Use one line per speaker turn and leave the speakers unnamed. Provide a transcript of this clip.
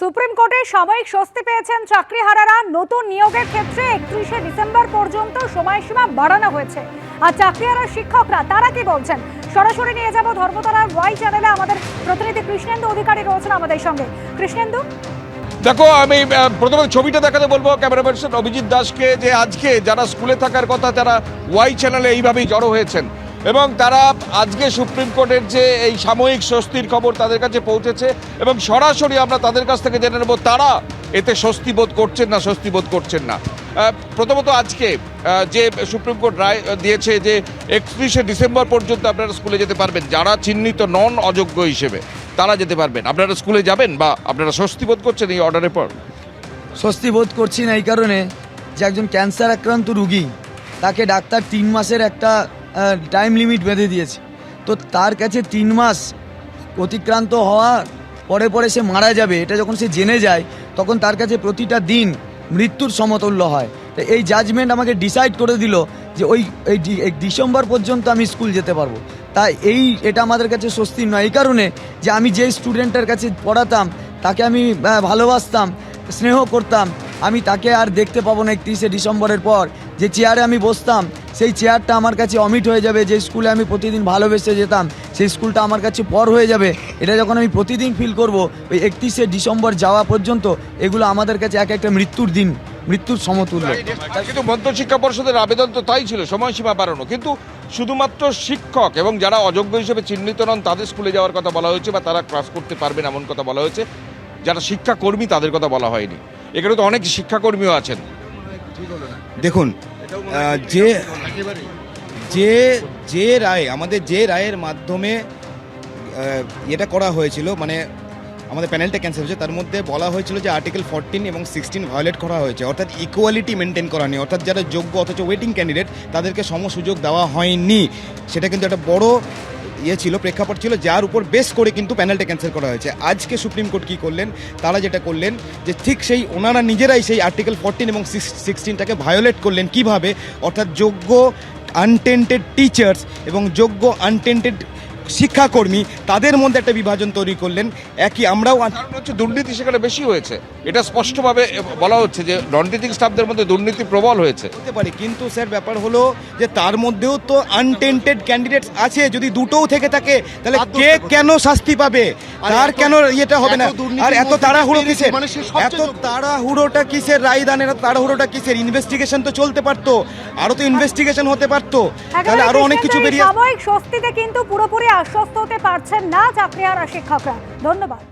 Supreme কোর্টে সাময়িক স্বস্তি পেয়েছেন চাকরিহারারা। নতুন নিয়োগের ক্ষেত্রে একত্রিশে ডিসেম্বর পর্যন্ত সময়সীমা বাড়ানো হয়েছে। আর চাকরিহারা শিক্ষকরা, তারা কি বলছেন? সরাসরি নিয়ে যাব ধর্মতলার ওয়াই চ্যানেলে। আমাদের প্রতিনিধি কৃষ্ণেন্দু অধিকারী রয়েছেন আমাদের সঙ্গে। কৃষ্ণেন্দু?
দেখো, আমি প্রথমে ছবিটা দেখাতে বলব ক্যামেরা পার্সন অভিজিৎ দাসকে যে আজকে যারা স্কুলে থাকার কথা তারা ওয়াই চ্যানেলে এইভাবেই জড়ো হয়েছেন। এবং তারা আজকে সুপ্রিম কোর্টের যে এই সাময়িক স্বস্তির খবর তাদের কাছে পৌঁছেছে এবং সরাসরি আমরা তাদের কাছ থেকে জেনে নেব তারা এতে স্বস্তি বোধ করছেন না, স্বস্তি বোধ করছেন না। প্রথমত আজকে যে সুপ্রিম কোর্ট রায় দিয়েছে যে একত্রিশে ডিসেম্বর পর্যন্ত আপনারা স্কুলে যেতে পারবেন, যারা চিহ্নিত নন অযোগ্য হিসেবে, তারা যেতে পারবেন। আপনারা স্কুলে যাবেন বা আপনারা স্বস্তি বোধ করছেন এই অর্ডারের পর?
স্বস্তি বোধ করছি না এই কারণে যে একজন ক্যান্সার আক্রান্ত রুগী, তাকে ডাক্তার তিন মাসের একটা টাইম লিমিট বেঁধে দিয়েছে। তো তার কাছে তিন মাস অতিক্রান্ত হওয়ার পরে পরে সে মারা যাবে, এটা যখন সে জেনে যায়, তখন তার কাছে প্রতিটা দিন মৃত্যুর সমতুল্য হয়। তো এই জাজমেন্ট আমাকে ডিসাইড করে দিল যে ওই, এই ডিসেম্বর পর্যন্ত আমি স্কুল যেতে পারব। তাই এই, এটা আমাদের কাছে স্বস্তির নয়। এই কারণে যে আমি যে স্টুডেন্টের কাছে পড়াতাম, তাকে আমি ভালোবাসতাম, স্নেহ করতাম, আমি তাকে আর দেখতে পাবো না একত্রিশে ডিসেম্বরের পর। যে চেয়ারে আমি বসতাম সেই চেয়ারটা আমার কাছে অমিট হয়ে যাবে, যে স্কুলে আমি প্রতিদিন ভালোবেসে যেতাম, সেই স্কুলটা আমার কাছে পর হয়ে যাবে। এটা যখন আমি প্রতিদিন ফিল করব, ওই একত্রিশে ডিসেম্বর যাওয়া পর্যন্ত, এগুলো আমাদের কাছে এক একটা মৃত্যুর দিন, মৃত্যুর সমতুল্য।
কিন্তু মধ্যশিক্ষা পর্ষদের আবেদন তো তাই ছিল, সময়সীমা বাড়ানো। কিন্তু শুধুমাত্র শিক্ষক এবং যারা অযোগ্য হিসেবে চিহ্নিত নন, তাদের স্কুলে যাওয়ার কথা বলা হয়েছে বা তারা ক্লাস করতে পারবেন এমন কথা বলা হয়েছে। যারা শিক্ষাকর্মী, তাদের কথা বলা হয়নি। এখানে তো অনেক শিক্ষাকর্মীও আছেন।
দেখুন যে যে যে রায় আমাদের যে রায়ের মাধ্যমে এটা করা হয়েছিল মানে আমাদের প্যানেলটা ক্যান্সেল হয়েছে তার মধ্যে বলা হয়েছিল যে আর্টিকেল ফোরটিন এবং সিক্সটিন ভায়োলেট করা হয়েছে অর্থাৎ ইকুয়ালিটি মেনটেন করা নেই অর্থাৎ যারা যোগ্য অথচ ওয়েটিং ক্যান্ডিডেট তাদেরকে সম সুযোগ দেওয়া হয়নি। সেটা কিন্তু একটা বড় ইয়ে ছিল, প্রেক্ষাপট ছিল, যার উপর বেস করে কিন্তু প্যানেলটা ক্যান্সেল করা হয়েছে। আজকে সুপ্রিম কোর্ট কী করলেন? তারা যেটা করলেন, যে ঠিক সেই ওনারা নিজেরাই সেই আর্টিকেল ফোরটিন এবং সিক্সটিনটাকে ভায়োলেট করলেন কীভাবে? অর্থাৎ যোগ্য আনটেন্টেড টিচার্স এবং যোগ্য আনটেন্টেড শিক্ষাকর্মী তাদের মধ্যে একটা বিভাজন তৈরি করলেন। একই আমরাও
কারণ হচ্ছে দুর্নীতি সেখানে বেশি হয়েছে। এটা স্পষ্টভাবে বলা হচ্ছে যে নন টিচিং স্টাফদের মধ্যে দুর্নীতি প্রবল হয়েছে।
হতে পারে কিন্তু স্যার ব্যাপার হলো যে তার মধ্যেও তো আনটেন্টেড ক্যান্ডিডেটস আছে। যদি দুটোও থেকে থাকে তাহলে কে কেন শাস্তি পাবে? তার কেন ইয়েটা হবে না? আর এত তাড়াহুড়ো কিসের? এত তাড়াহুড়োটা কিসের? রায়দানের তাড়াহুড়োটা কিসের? ইনভেস্টিগেশন তো চলতে পারতো। আরও তো ইনভেস্টিগেশন হতে পারতো। তাহলে আরও অনেক কিছু বেরিয়ে
সাময়িক স্বস্তিতে কিন্তু পুরোপুরি আশ্বস্ত হতে পারছেন না চাকরিহারা শিক্ষকরা। ধন্যবাদ।